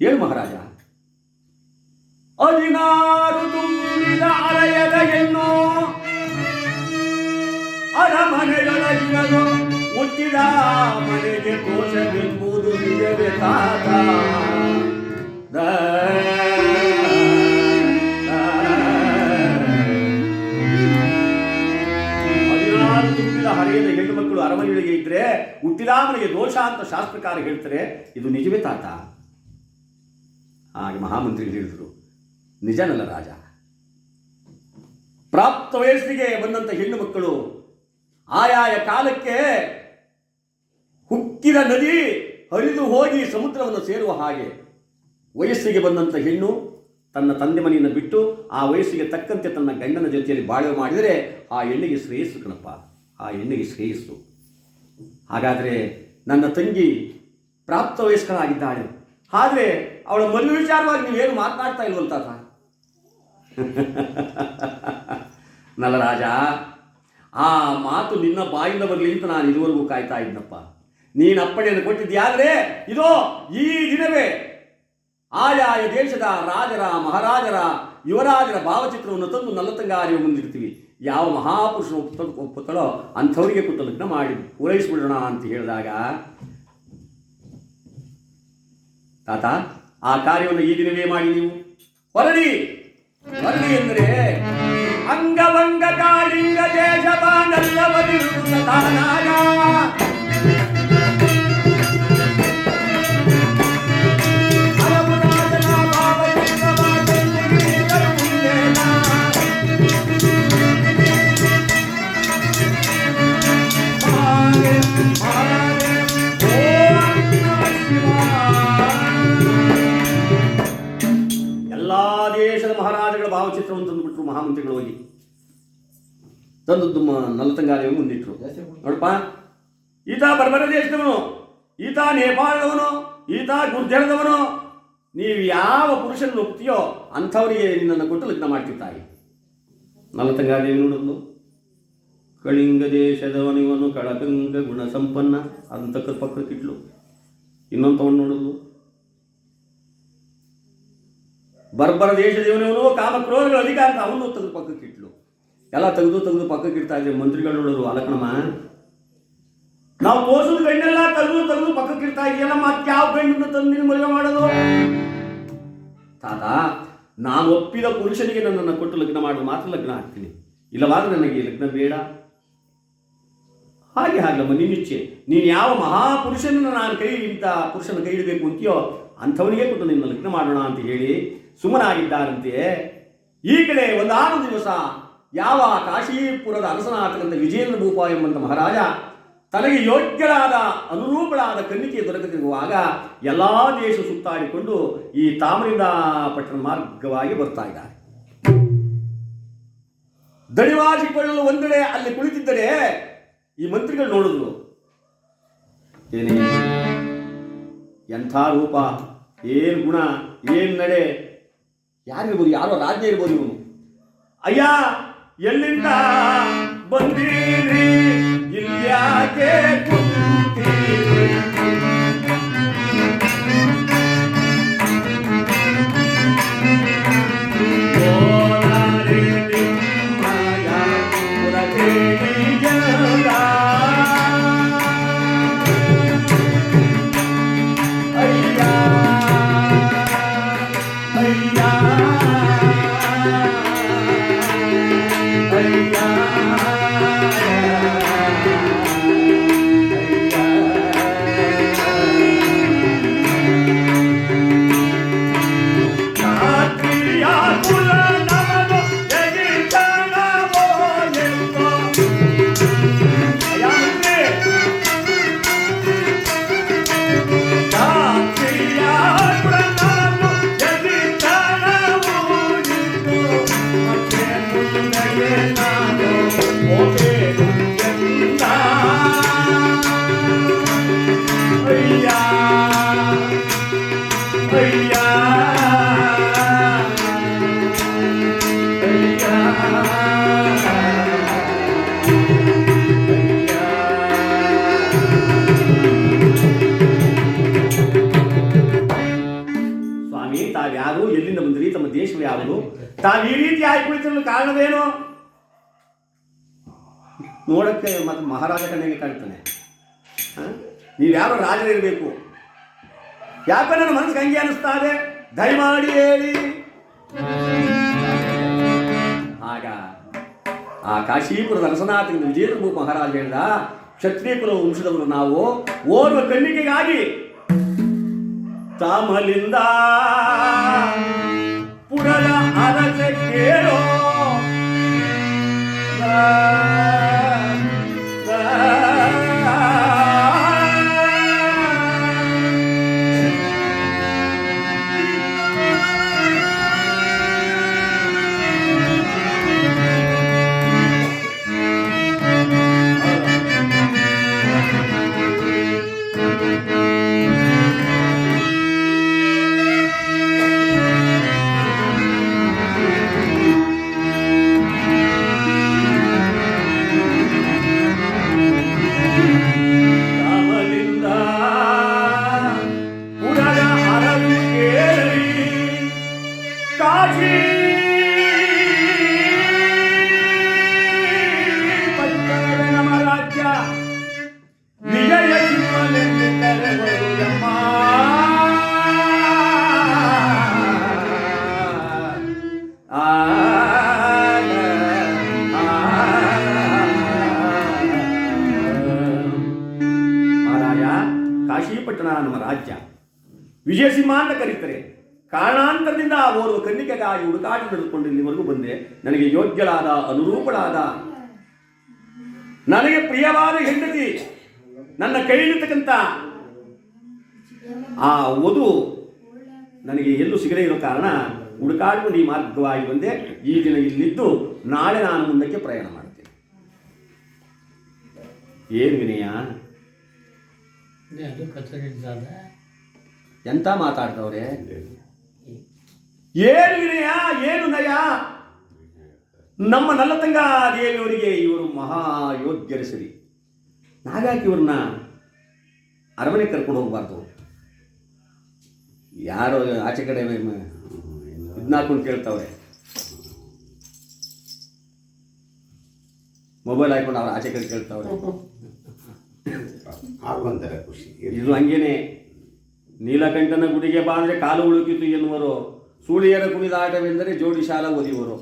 ಹೇಳು ಮಹಾರಾಜ. ಹದಿನಾರು ತುಂಬಿದ ಅಲಯದ ಹೆಣ್ಣು ಅರಮನೆಗಳಿರಲು ಹುಟ್ಟಿದ ಮನೆಗೆ ಕೋಶವೆಂಬುದು ನಿಜವೇ ತಾತ. ಹದಿನಾರು ತುಂಬಿದ ಹರೆಯದ ಹೆಣ್ಣು ಮಕ್ಕಳು ಅರಮನೆಗಳಿಗೆ ಇದ್ರೆ, ಹುಟ್ಟಿದ ಮನೆಗೆ ದೋಷ ಅಂತ ಶಾಸ್ತ್ರಕಾರ ಹೇಳ್ತಾರೆ, ಇದು ನಿಜವೇ ತಾತ. ಹಾಗೆ ಮಹಾಮಂತ್ರಿ ಹೇಳಿದರು ನಿಜನಲ್ಲ ರಾಜ. ಪ್ರಾಪ್ತ ವಯಸ್ಸಿಗೆ ಬಂದಂಥ ಹೆಣ್ಣು ಮಕ್ಕಳು ಆಯಾಯ ಕಾಲಕ್ಕೆ ಹುಕ್ಕಿದ ನದಿ ಹರಿದು ಹೋಗಿ ಸಮುದ್ರವನ್ನು ಸೇರುವ ಹಾಗೆ ವಯಸ್ಸಿಗೆ ಬಂದಂಥ ಹೆಣ್ಣು ತನ್ನ ತಂದೆ ಮನೆಯನ್ನು ಬಿಟ್ಟು ಆ ವಯಸ್ಸಿಗೆ ತಕ್ಕಂತೆ ತನ್ನ ಗಂಡನ ಜೊತೆಯಲ್ಲಿ ಬಾಳ್ವೆ ಮಾಡಿದರೆ ಆ ಹೆಣ್ಣಿಗೆ ಶ್ರೇಯಸ್ಸು ಕಣಪ್ಪ, ಆ ಹೆಣ್ಣಿಗೆ ಶ್ರೇಯಸ್ಸು. ಹಾಗಾದರೆ ನನ್ನ ತಂಗಿ ಪ್ರಾಪ್ತ ವಯಸ್ಕರಾಗಿದ್ದಾಳೆ ಆದರೆ ಅವಳ ಮದುವೆ ವಿಚಾರವಾಗಿ ನೀವೇನು ಮಾತನಾಡ್ತಾ ಇಲ್ವಲ್ಲ ತಾತ ನಲರಾಜ, ಆ ಮಾತು ನಿನ್ನ ಬಾಯಿಂದ ಬರಲಿ ಅಂತ ನಾನು ಇದುವರೆಗೂ ಕಾಯ್ತಾ ಇದ್ನಪ್ಪ ನೀನು ಅಪ್ಪಣೆಯನ್ನು ಕೊಟ್ಟಿದ್ಯಾದರೆ ಇದೋ ಈ ದಿನವೇ. ಆಯಾಯ ದೇಶದ ರಾಜರ, ಮಹಾರಾಜರ, ಯುವರಾಜರ ಭಾವಚಿತ್ರವನ್ನು ತಂದು ನಲ್ಲತಂಗಾರಿಯ ಮುಂದಿರ್ತೀವಿ ಯಾವ ಮಹಾಪುರುಷನು ಒಪ್ಪುತ್ತಲೋ ಅಂಥವರಿಗೆ ಕೊಟ್ಟು ಲಗ್ನ ಮಾಡಿ ಪೂರೈಸಿಬಿಡೋಣ ಅಂತ ಹೇಳಿದಾಗ, ತಾತ ಆ ಕಾರ್ಯವನ್ನು ಈ ದಿನವೇ ಮಾಡಿ ನೀವು. ಹೊರಡಿ. ಹೊರಡಿ ಎಂದರೆ ಅಂಗವಂಗ ಕಾಳಿಂಗ ದೇಶ ಬಾಂಧವದಿರುತ್ತ ತಂದುಬಿಟ್ರು ಮಹಾಮಂತ್ರಿಗಳು ಹೋಗಿ. ತಂದದ್ದು ನಲತಂಗಾಲಯ ಮುಂದಿಟ್ಟರು ನೋಡಪ್ಪ, ಈತ ಬರ್ಬರ ದೇಶದವನು, ಈತ ನೇಪಾಳದವನು, ಈತ ಗುರ್ಜರದವನು. ನೀವು ಯಾವ ಪುರುಷನ ಒಪ್ತೀಯೋ ಅಂಥವರಿಗೆ ನಿನ್ನನ್ನು ಕೊಟ್ಟು ಲಗ್ನ ಮಾಡ್ತಿರ್ತಾಯಿ. ನಲತಂಗಾದೇವಿ ನೋಡೋದು. ಕಳಿಂಗ ದೇಶದವನಿವನು ಕಳಕಂಗ ಗುಣ ಸಂಪನ್ನ ಅದನ್ನ ತಕ್ಕ ಪಕ್ಕಕ್ಕಿಟ್ಲು ಇನ್ನೊಂದು ತಗೊಂಡು ನೋಡೋದು. ಬರ್ಬರ ದೇಶದೇವನವನು ಕಾಮಕ್ರೋಧಗಳ ಅಧಿಕಾರ ಅವನು ತೆಗೆದು ಪಕ್ಕಕ್ಕೆ ಇಟ್ಲು. ಎಲ್ಲ ತೆಗೆದು ತೆಗೆದು ಪಕ್ಕಕ್ಕೆ ಇಡ್ತಾ ಇದ್ರೆ ಮಂತ್ರಿಗಳು ನೋಡೋರು ಅಲಕಣಮ್ಮ ನಾವು ಕೋಸದ ಗಂಡೆಲ್ಲ ತೆಗೆದು ತೆಗೆದು ಪಕ್ಕಕ್ಕೆ ಇಡ್ತಾ ಇದೆಯಲ್ಲ, ಮತ್ತೆ ಯಾವ ಗಂಡನ್ನು ತಂದು ನಿನ್ನ ಮದುವೆ ಮಾಡೋದು? ತಾತ, ನಾನು ಒಪ್ಪಿದ ಪುರುಷನಿಗೆ ನನ್ನನ್ನು ಕೊಟ್ಟು ಲಗ್ನ ಮಾಡೋದು ಮಾತ್ರ ಲಗ್ನ ಆಗ್ತೀನಿ. ಇಲ್ಲವಾದ್ರೆ ನನಗೆ ಲಗ್ನ ಬೇಡ. ಹಾಗೆ ಹಾಗಲಮ್ಮ ನಿನ್ನಿಚ್ಛೆ ನೀನು ಯಾವ ಮಹಾಪುರುಷನನ್ನು ನಾನು ಕೈ ಇಂಥ ಪುರುಷನ ಕೈ ಇಡಬೇಕು ಅಂತೀಯೋ, ಅಂಥವನಿಗೆ ಕೊಟ್ಟು ನಿನ್ನ ಲಗ್ನ ಮಾಡೋಣ ಅಂತ ಹೇಳಿ ಸುಮ್ಮನಾಗಿದ್ದಾರಂತೆ ಈ ಕಡೆ ಒಂದಾರು ದಿವಸ ಯಾವ ಕಾಶೀಪುರದ ಅರಸನಾಗತಕ್ಕಂಥ ವಿಜೇಂದ್ರ ಭೂಪ ಎಂಬಂಥ ಮಹಾರಾಜ ತನಗೆ ಯೋಗ್ಯರಾದ ಅನುರೂಪಳಾದ ಕನ್ನಿಕೆ ದೊರಕದಿರುವಾಗ ಎಲ್ಲ ದೇಶ ಸುತ್ತಾಡಿಕೊಂಡು ಈ ತಾಮ್ರಿಂದ ಪಟ್ಟಣ ಮಾರ್ಗವಾಗಿ ಬರ್ತಾ ಇದ್ದಾರೆ. ದಣಿವಾಸಿಕೊಳ್ಳಲು ಒಂದೆಡೆ ಅಲ್ಲಿ ಕುಳಿತಿದ್ದರೆ ಈ ಮಂತ್ರಿಗಳು ನೋಡಿದ್ರು ಏನೇ? ಎಂಥ ರೂಪ? ಏನು ಗುಣ? ಏನು ನಡೆ? ಯಾರಿರ್ಬೋದು? ಯಾರೋ ರಾಜ್ಯ ಇರ್ಬೋದು ಇವನು. ಅಯ್ಯ ಎಲ್ಲಿಂದ ಬಂದೀರಿ? ತಾವು ಈ ರೀತಿ ಕಾರಣವೇನು? ನೋಡಕ್ಕೆ ಮತ್ತೆ ಮಹಾರಾಜ ಕಣ್ಣಿಗೆ ಕಾಣ್ತಾನೆ. ನೀವ್ಯಾರು ನೀವು ಯಾರೋ ರಾಜರಿರಬೇಕು. ಯಾಕೆ ನನ್ನ ಮನಸ್ಸಿಗೆ ಹಂಗೆ ಅನಿಸ್ತಾ ಇದೆ? ದಯಮಾಡಿ ಹೇಳಿ. ಆಗ ಆ ಕಾಶೀಪುರದ ಅರಸನಾಥದಿಂದ ವಿಜಯಪ್ರಭು ಮಹಾರಾಜ ಹೇಳಿದ, ಕ್ಷತ್ರಿಯ ಕುಲ ವಂಶದವರು ನಾವು ಓರ್ವ ಕಣ್ಣಿಗೆಗಾಗಿ ತಾಮಲಿಂದ por allá a darse quiero. La... ಕಾರಣಾಂತರದಿಂದ ಆ ಓರ್ವ ಕನ್ನಿಕೆಗಾಗಿ ಹುಡುಕಾಟ ನಡೆದುಕೊಂಡು ಇಲ್ಲಿವರೆಗೂ ಬಂದೆ. ನನಗೆ ಯೋಗ್ಯಳಾದ ಅನುರೂಪಳಾದ ನನಗೆ ಪ್ರಿಯವಾದ ಹೆಂಡತಿ ನನ್ನ ಕೈಲಿರ್ತಕ್ಕಂಥ ಆ ವಧು ನನಗೆ ಎಲ್ಲೂ ಸಿಗದೇ ಇರೋ ಕಾರಣ ಹುಡುಕಾಡುವ ಈ ಮಾರ್ಗವಾಗಿ ಬಂದೆ. ಈ ದಿನ ಇಲ್ಲಿದ್ದು ನಾಳೆ ನಾನು ಮುಂದಕ್ಕೆ ಪ್ರಯಾಣ ಮಾಡ್ತೇನೆ ಏನು ವಿನಯ? ಎಂತ ಮಾತಾಡ್ತವ್ರೆ ಏನು ವಿನಯ ಏನು ನಯ? ನಮ್ಮ ನಲ್ಲತಂಗ ದೇವಿಯವರಿಗೆ ಇವರು ಮಹಾ ಯೋಧ್ಯರು ಸರಿ. ಹಾಗಾಗಿ ಇವ್ರನ್ನ ಅರಮನೆ ಕರ್ಕೊಂಡು ಹೋಗಬಾರ್ದು. ಯಾರು ಆಚೆ ಕಡೆ ಇದ್ನಾಕೊಂಡು ಕೇಳ್ತಾವ್ರೆ. ಮೊಬೈಲ್ ಹಾಕೊಂಡು ಅವ್ರು ಆಚೆ ಕಡೆ ಕೇಳ್ತಾವ್ರೆ. ಖುಷಿ. ಇದು ಹಂಗೇನೆ. ನೀಲಕಂಠನ ಗುಡಿಗೆ ಬಾ ಅಂದ್ರೆ ಕಾಲು ಉಳುಕಿತು ಎನ್ನುವರು. ಸೂಳಿಯರ ಕುಣಿದಾಟವೆಂದರೆ ಜೋಡಿ ಶಾಲಾ ಓದಿವರು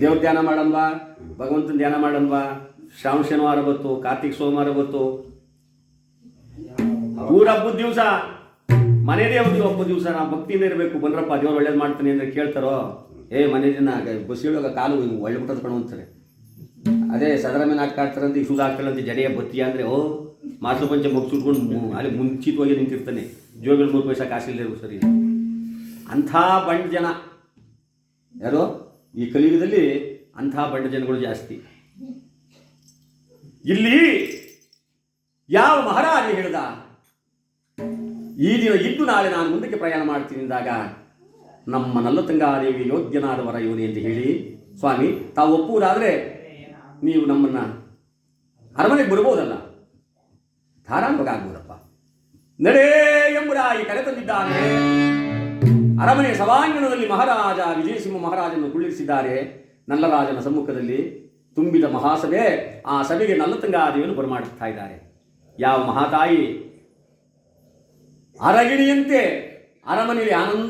ದೇವ್ರ ಧ್ಯಾನ ಮಾಡಲ್ವಾ ಭಗವಂತನ ಧ್ಯಾನ ಮಾಡಲ್ವಾ ಶ್ರಾವಣ ಶನಿವಾರ ಬತ್ತು ಕಾರ್ತಿಕ್ ಸೋಮವಾರ ಬತ್ತು. ಊರ ಹಬ್ಬದ ದಿವಸ ಮನೆ ದೇವ್ರದ್ದು ಹಬ್ಬದ ದಿವಸ ನಾ ಭಕ್ತಿಯಿಂದ ಇರಬೇಕು. ಬಂದ್ರಪ್ಪ ದೇವ್ರು ಒಳ್ಳೇದು ಮಾಡ್ತಾನೆ ಅಂದ್ರೆ ಕೇಳ್ತಾರೋ? ಏ ಮನೆ ದಿನ ಬಸ್ ಇಳುವಾಗ ಕಾಲು ಒಳ್ಳೆ ಬಿಟ್ಟದ ಕಣ ಅಂತಾರೆ. ಅದೇ ಸದರ ಮೇಲೆ ಈ ಸುಧಾ ಹಾಕ್ತಾರಂತೆ ಜಡೆಯ ಬತ್ತಿ ಅಂದ್ರೆ ಓ ಮಾಸ ಪಂಚ ಮುಗಿಸ್ಕೊಂಡು ಅಲ್ಲಿ ಮುಂಚಿತವಾಗಿ ನಿಂತಿರ್ತಾನೆ. ಜೋಬಿಲ್ ಮೂರು ಪೈಸಾ ಕಾಸಿಲ್ಲದೆ ಸರಿ. ಅಂಥ ಬಂಡ್ ಜನ ಯಾರು? ಈ ಕಲಿಯುಗದಲ್ಲಿ ಅಂಥ ಬಂಡ ಜನಗಳು ಜಾಸ್ತಿ. ಇಲ್ಲಿ ಯಾವ ಮಹಾರಾಜ ಹೇಳಿದ? ಈ ದಿನ ಇದ್ದು ನಾಳೆ ನಾನು ಮುಂದಕ್ಕೆ ಪ್ರಯಾಣ ಮಾಡ್ತೀನಿ ಅಂದಾಗ, ನಮ್ಮ ನಲ್ಲತಂಗಾದೇವಿ ಯೋಗ್ಯನಾದವರ ಇವನೇ ಅಂತ ಹೇಳಿ, ಸ್ವಾಮಿ, ತಾವು ಒಪ್ಪುವುದಾದರೆ ನೀವು ನಮ್ಮನ್ನ ಅರಮನೆಗೆ ಬರ್ಬೋದಲ್ಲ ಧಾರಾಳವಾಗಿ ನಡೇ ಎಂಬುದಾಗಿ ಕರೆ ತಂದಿದ್ದಾನೆ. ಅರಮನೆ ಸಭಾಂಗಣದಲ್ಲಿ ಮಹಾರಾಜ ವಿಜಯಸಿಂಹ ಮಹಾರಾಜನನ್ನು ಕುಳ್ಳಿರಿಸಿದ್ದಾರೆ. ನಲ್ಲರಾಜನ ಸಮ್ಮುಖದಲ್ಲಿ ತುಂಬಿದ ಮಹಾಸಭೆ ಆ ಸಭೆಗೆ ನಲ್ಲತಂಗಾದೇವಿಯನ್ನು ಬರಮಾಡಿಸ್ತಾ ಇದ್ದಾರೆ. ಯಾವ ಮಹಾತಾಯಿ ಅರಗಿಣಿಯಂತೆ ಅರಮನೆಯಲ್ಲಿ ಆನಂದ